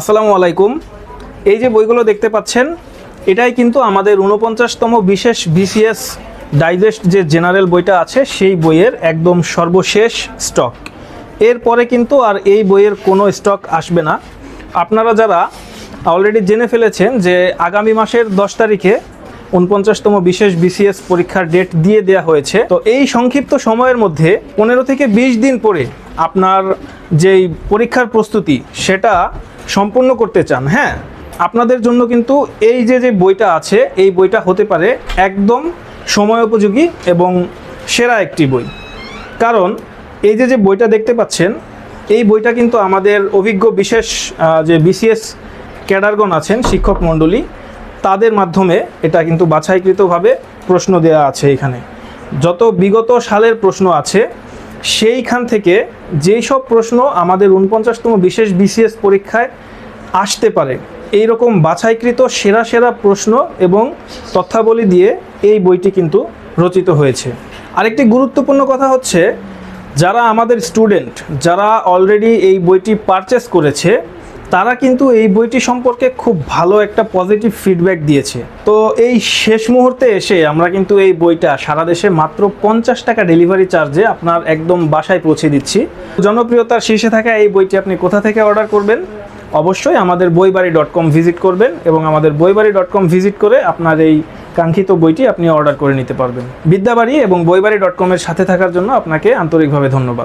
আসসালামু আলাইকুম। এই যে বইগুলো দেখতে পাচ্ছেন, এটাই কিন্তু আমাদের উনপঞ্চাশতম বিশেষ বিসিএস ডাইজেস্ট যে জেনারেল বইটা আছে, সেই বইয়ের একদম সর্বশেষ স্টক। এরপরে কিন্তু আর এই বইয়ের কোনো স্টক আসবে না। আপনারা যারা অলরেডি জেনে ফেলেছেন যে আগামী মাসের দশ তারিখে উনপঞ্চাশতম বিশেষ বিসিএস পরীক্ষার ডেট দিয়ে দেওয়া হয়েছে, তো এই সংক্ষিপ্ত সময়ের মধ্যে পনেরো থেকে বিশ দিন পরে আপনার যেই পরীক্ষার প্রস্তুতি, সেটা সম্পূর্ণ করতে চান হ্যাঁ? আপনাদের জন্য কিন্তু এই যে যে বইটা আছে, এই বইটা হতে পারে একদম সময় উপযোগী এবং সেরা একটি বই। কারণ এই যে যে বইটা দেখতে পাচ্ছেন, এই বইটা কিন্তু আমাদের অভিজ্ঞ বিশেষ যে বিসিএস ক্যাডারগণ আছেন, শিক্ষক মণ্ডলী, তাদের মাধ্যমে এটা কিন্তু বাছাইকৃতভাবে প্রশ্ন দেওয়া আছে এখানে। যত বিগত সালের প্রশ্ন আছে সেইখান থেকে যেই সব প্রশ্ন আমাদের উনপঞ্চাশতম বিশেষ বিসিএস পরীক্ষায় আসতে পারে এই রকম বাছাইকৃত সেরা সেরা প্রশ্ন এবং তথ্যাবলী দিয়ে এই বইটি কিন্তু রচিত হয়েছে। আরেকটি গুরুত্বপূর্ণ কথা হচ্ছে, যারা আমাদের স্টুডেন্ট, যারা অলরেডি এই বইটি পারচেস করেছে তারা কিন্তু এই বইটি সম্পর্কে খুব ভালো একটা পজিটিভ ফিডব্যাক দিয়েছে। তো এই শেষ মুহূর্তে এসে আমরা কিন্তু এই বইটা সারা দেশে মাত্র পঞ্চাশ টাকা ডেলিভারি চার্জে আপনার একদম বাসায় পৌঁছে দিচ্ছি। জনপ্রিয়তার শীর্ষে থাকা এই বইটি আপনি কোথা থেকে অর্ডার করবেন? অবশ্যই আমাদের বইবাড়ি ডট কম ভিজিট করবেন এবং আমাদের বইবাড়ি ডট কম ভিজিট করে আপনার এই কাঙ্ক্ষিত বইটি আপনি অর্ডার করে নিতে পারবেন। বিদ্যাবাড়ি এবং বইবাড়ি ডট কমের সাথে থাকার জন্য আপনাকে আন্তরিকভাবে ধন্যবাদ।